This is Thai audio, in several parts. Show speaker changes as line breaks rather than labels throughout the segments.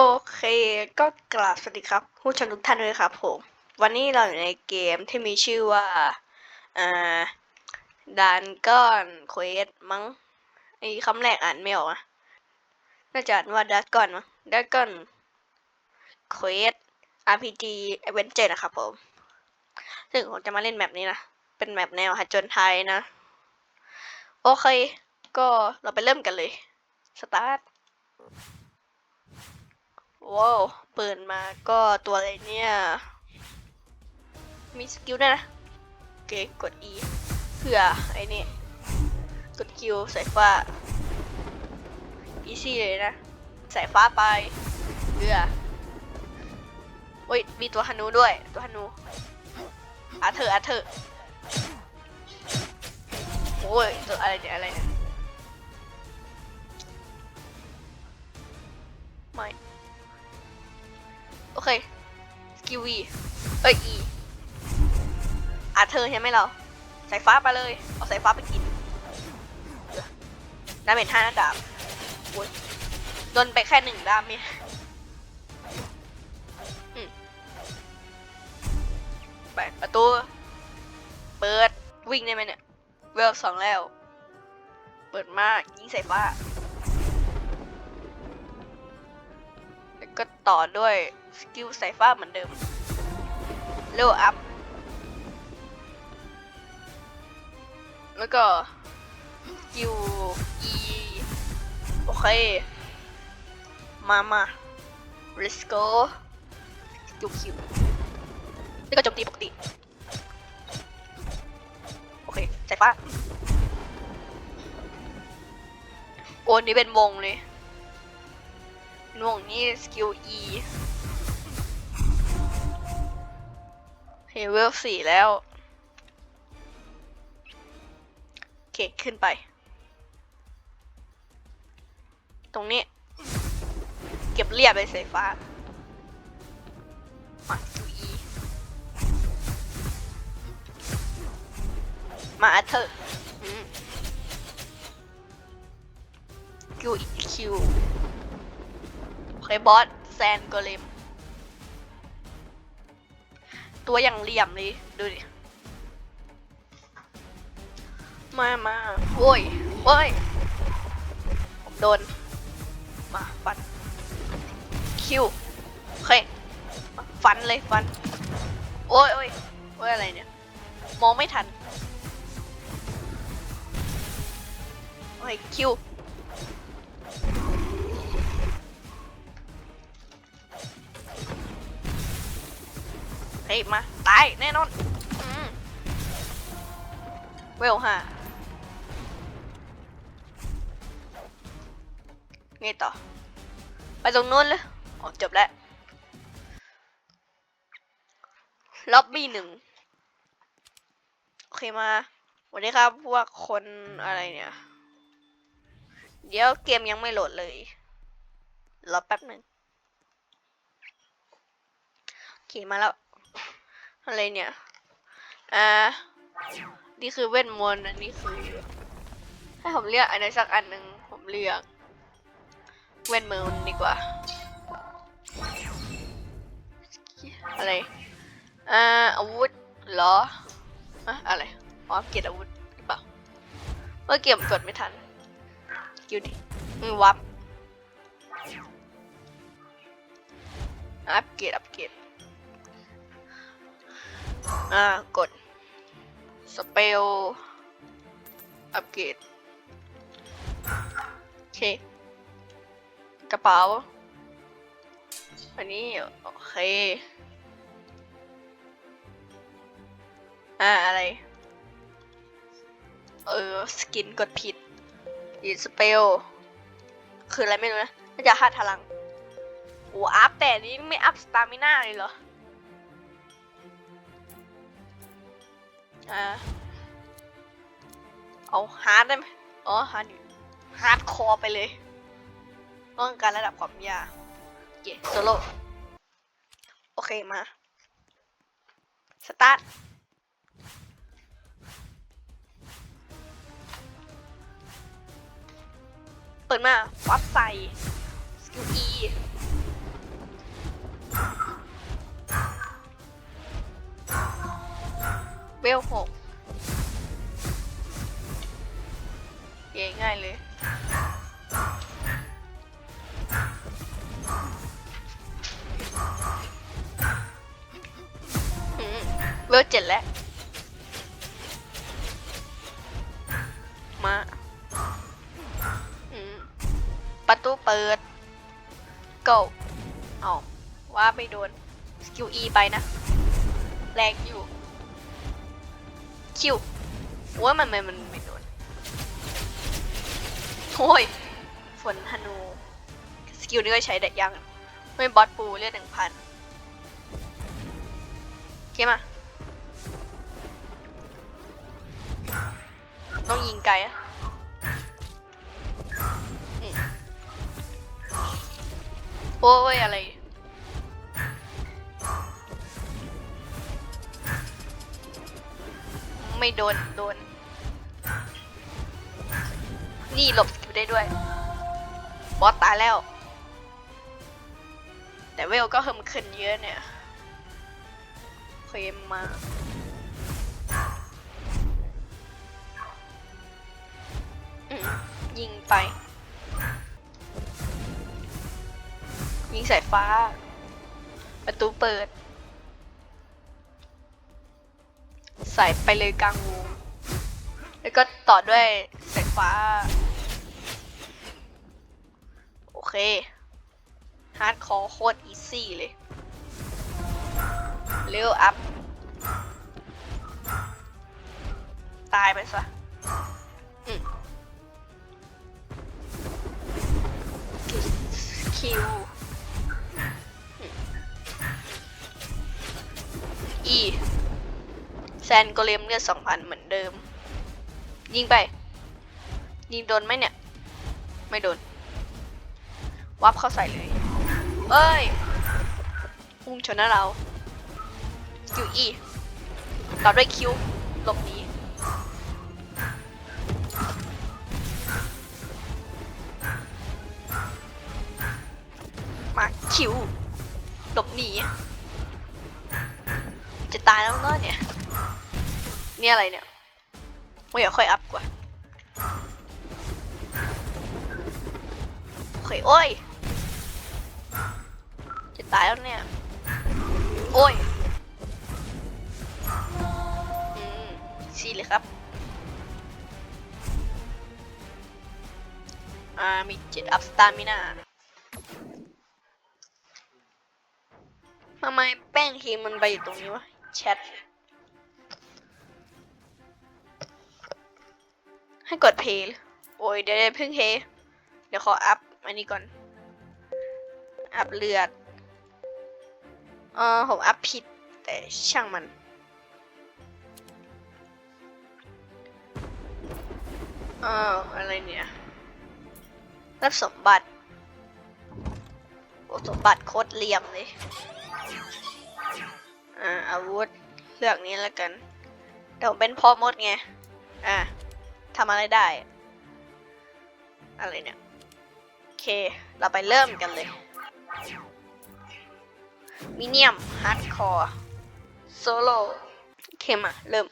โอเคก็กราบสวัสดีครับผู้ชมทุกท่านด้วยครับผม วันนี้เราอยู่ในเกมที่มีชื่อว่าอ่าดานก้อนเควสมั้งไอ้คำแรกอ่านไม่ออกอะน่าจะอ่านว่าดานก้อนมั้งดานก้อนเควส RPG Adventure นะครับผม ซึ่งผมจะมาเล่นแมปนี้นะ เป็นแมปแนวหัดจนไทยนะ โอเค ก็เราไปเริ่มกันเลย สตาร์ท ว้าวเปิดมาก็ตัวอะไรเนี่ย มีสกิลด้วยนะโอเคกด E เพื่อไอ้นี่ กด Q สายฟ้า easy เลยนะสายฟ้าไปเพื่อโอ้ยมีตัวฮานูด้วย ตัวฮานูอาเธออาเธอโอ้ยตัวอะไรเนี่ยอะไรเนี่ยไม่ โอเคสกิลวีเอ้ย E อาเธอใช่ไหมเราสายฟ้าไปเลย เอาสายฟ้าไปกินดาเมจห้าดาบโดนไปแค่หนึ่งดาเมจไปประตู เปิดวิ่งได้ไหมเนี่ย เวลสองแล้ว เปิดมากยิงสายฟ้า ก็ต่อด้วยสกิลสายฟ้าเหมือนเดิมเร็วอัพ แล้วก็สกิล E โอเค มามา let's go สกิลคิวแล้วก็โจมตีปกติ โอเคสายฟ้า โอ้นี่เป็นวงเลย น่วงนี่สกิล E เฮเวลสี่แล้ว โอเค ขึ้นไป ตรงนี้ เก็บเรียบไปสายฟ้ามาสกิล E มาอัเธอร์อืมสกิล EQ โอ เคบอสแซนโกเลม ตัวอย่างเหลี่ยมเลยดูดิ มามาโอ้ยโอ้ยผมโดน มาฟัน คิวโอเคฟันเลยฟัน โอ้ยโอ้ยโอ้ยอะไรเนี่ย มองไม่ทัน โอ้ยคิว เฮ้ยมาตายแน่นอนอเวลห้าไงต่อ ไปตรงนู้นเลยอ๋อจบแล้วล็อบบี้หนึ่งโอเคมาสวัสดีครับพวกคนอะไรเนี่ย เดี๋ยวเกมยังไม่โหลดเลย รอแป๊บหนึ่งโอเคมาแล้ว อะไรเนี่ยอ่านี่คือเวทมนต์อันนี้คือให้ผมเลือกอันใดสักอันหนึ่งผมเลือก เวทมนต์ดีกว่า อะไรอ่าอาวุธเหรออะอะไรอ๋อเกียรอาวุธหรือเปล่าเมื่อเกมกดไม่ทันคิวดิอืมวับอัปเกรดอัปเกรด อ่ากดสเปลอัปเกรดโอเค กระเป๋า อันนี้ โอเค อ่า อะไร เออ สกินกดผิดอีสเปล คืออะไรไม่รู้นะ น่าจะห้าพลังโอ้อัพแต่นี้ไม่อัพสตามิน่าเลยเหรอ อ่าเอาฮาร์ดได้ไหมอ๋อฮาร์ดอยู่ฮาร์ดคอไปเลยต้องการระดับความยากโอเคโซโล่โอเคมา สตาร์ทเปิดมาฟับใส่ สกิล E ลหกเย่ง่ายเลย เวลเจ็ดแล้ว มาประตูเปิด go เอาว่าไปโดน สกิล E ไปนะ แรงอยู่ คิวว่ามันมันมันไม่โดนโอ้ยฝนธนูสกิลนี้ก็ใช้ได้ยังไม่บอสปูเลือดหนึ่งพันเข้ามาต้องยิงไกลอะโอ้ยอะไร ไม่โดน โดน นี่หลบสกิลได้ด้วย บอสตายแล้ว แต่เวลก็เพิ่มขึ้นเยอะเนี่ย เคลมมาอืมยิงไป ยิงสายฟ้า ประตูเปิด ใส่ไปเลยกลางวงแล้วก็ต่อด้วยสายฟ้า โอเค ฮาร์ดคอร์โคตรอีซี่เลยเร็วอัพ ตายไปซะคิวอืมอี แซนโกเลมเลือดสองพันเหมือนเดิม ยิงไป ยิงโดนไหมเนี่ย ไม่โดน วับเข้าใส่เลย เอ้ยพุ่งชนหน้าเราคิวอีต่อด้วยคิวหลบหนีมาคิวหลบหนีจะตายแล้วเนาะเนี่ย เนี่ยอะไรเนี่ยไม่อยากค่อยอัพกว่าโอเคโอ้ยจะตายแล้วเนี่ย โอ้ยอืมซีเลยครับ อ่า มีเจ็ดอัพสตามินาทำไมแป้งครีมมันไปอยู่ตรงนี้วะ แชท ให้กดเพย์โอ้ยเดี๋ยวเพิ่งเพย์เดี๋ยวขออัพอันนี้ก่อน อัพเลือดเออผมอัพผิดแต่ช่างมัน เอออะไรเนี่ย รับสมบัติโอ้สมบัติโคตรเลี่ยมเลย อ่าอาวุธเลือกนี้แล้วกันเดี๋ยวผมเป็นพ่อมดไง อ่า ทำอะไรได้ อะไรเนี่ย โอเค เราไปเริ่มกันเลย มิเนียมฮาร์ดคอร์โซโล่โอเคมาเริ่ม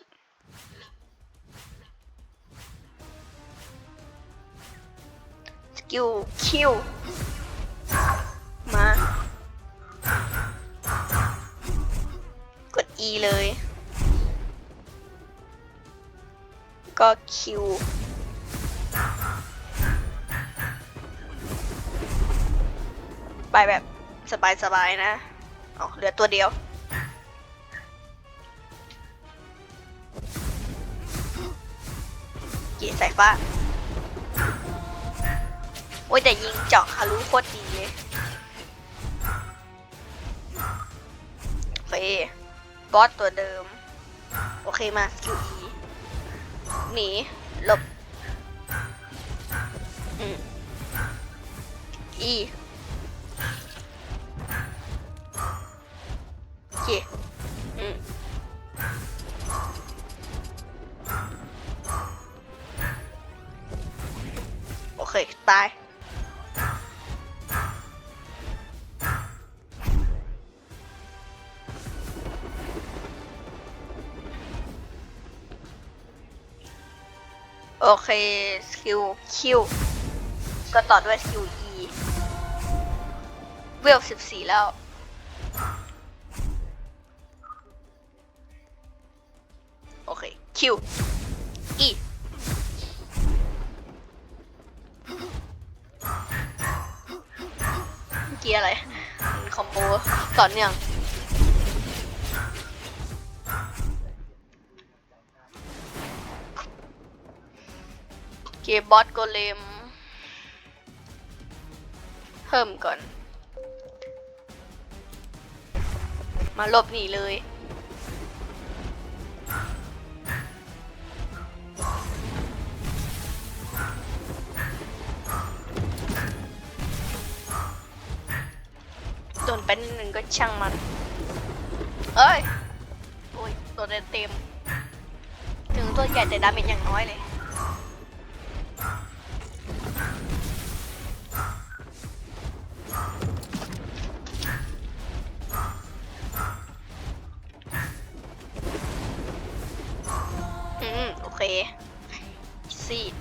สกิล คิว มา กด E เลย ก็คิวไปแบบสบายๆนะอ๋อเหลือตัวเดียวเกียร์สายฟ้า โอ้ยแต่ยิงเจาะฮารุโคตรดีเลยโอเคบอสตัวเดิม โอเคมาสกิล E หนีหลบ อืม E โอเค สกิลคิวก็ต่อด้วยสกิล E เวล14แล้ว โอเค คิว E เมื่อกี้อะไรคอมโบต่อเนื่อง เกบอสโกเลม เพิ่มก่อน มาลบหนีเลย โดนไปนิดนึงก็ช่างมัน เอ้ย โอ้ยโดนเต็ม ถึงตัวใหญ่แต่ดาเมจอย่างน้อยเลย ซีด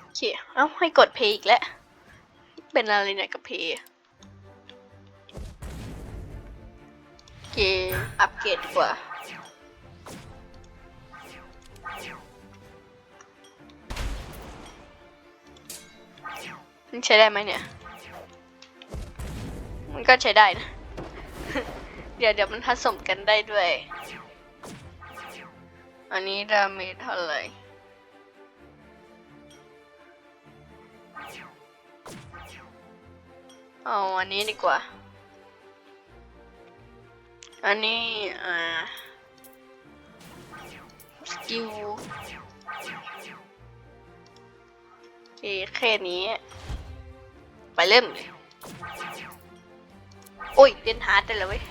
โอเคเอ้าให้กดเพย์อีกแล้ว เป็นอะไรเนี่ยกับเพย์โอเค อัปเกรดกว่าใช้ได้ไหมเนี่ย มันก็ใช้ได้นะ ดี๋ยวเดี๋ยวมันผสมกันได้ด้วย อันนี้ดาเมจเท่าไหร่เอาอันนี้ดีกว่า อันนี้อ่าสกิลโอเคแค่นี้ ไปเริ่มเลย โอ้ยเล่นฮาร์ดได้แล้วเว้ย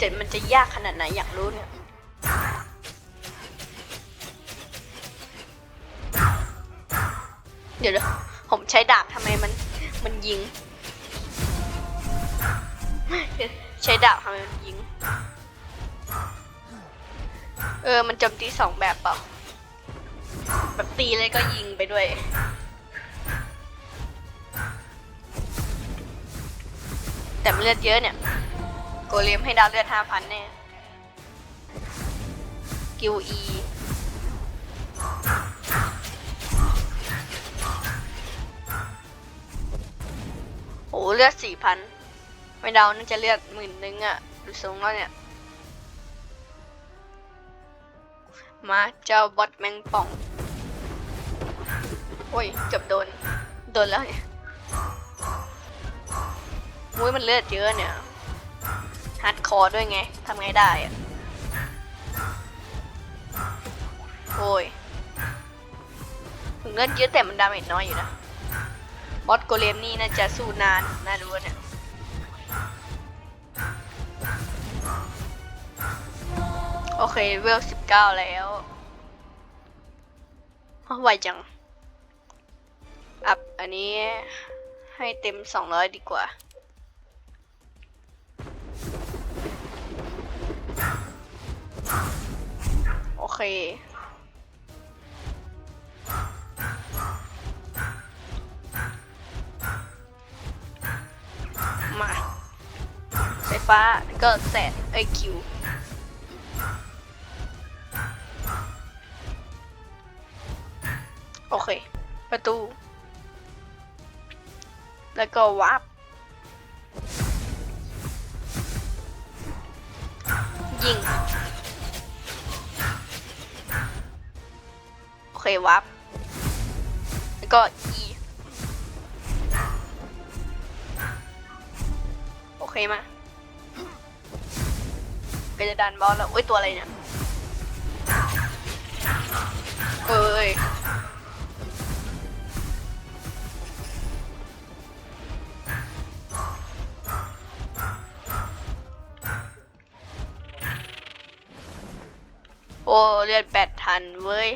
จะมันจะยากขนาดไหนอยากรู้เนี่ยเดี๋ยวดิผมใช้ดาบทำไมมันมันยิง ใช้ดาบทำไมมันยิง เออ มันโจมตีสองแบบเปล่าแบบตีเลยก็ยิงไปด้วยแต่มันเลือดเยอะเนี่ย โกเลมให้ดาวเลือดห้าพันแน่กิวอีโอ้เลือดสี่พันไม่เดาน่าจะเลือดหมื่นนึงอะดูทรงแล้วเนี่ย มาเจ้าบอทแมงป่อง โอ้ยเกือบโดน โดนแล้วเนี่ยมุ้ยมันเลือดเยอะเนี่ย ฮัดคอร์ด้วยไงทำไงได้อะโอ้ยถึงเลือดเยอะแต่มันดาเมจน้อยอยู่นะบอสโกเลมนี่น่าจะสู้นานน่ารู้เนี่ยโอเคเวลสิบเก้าแล้วอ้าวไวจัง อัพอันนี้ให้เต็มสองร้อยดีกว่า เคมาไฟฟ้าก็แสนไอคิวโอเค ประตู แล้วก็วาร์ป วาร์ปแล้วก็ E โอเคมาก็จะดันบอลแล้วโอ้ยตัวอะไรเนี่ยเอ้ยโอ้เลือดแปดทันเว้ย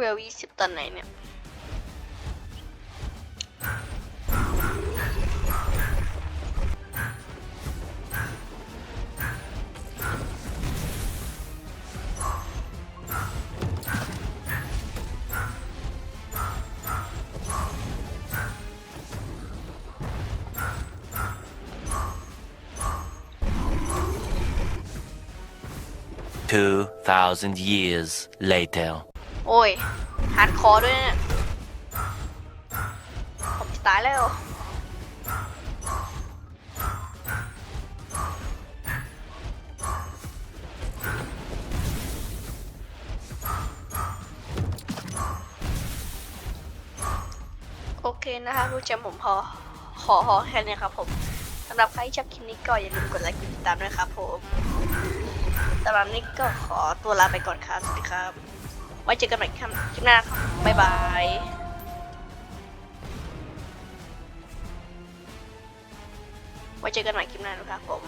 เวลยี่สิบตอนไหนเนี่ย
2,000 years later.
โอ้ยฮาร์ดคอร์ด้วยเนี่ยผมจะตายแล้วโอเคนะคะผู้ชมผมพอขอขอแค่นี้ครับผมสำหรับใครที่ชอบคลิปนี้ก็อย่าลืมกดไลค์กดติดตามด้วยครับผมสำหรับนี้ก็ขอตัวลาไปก่อนครับสวัสดีครับ ว้เจอกันใหม่คลิปหน้าบบ๊ายบายไว้เจอกันใหม่คลิปหน้านะครับผม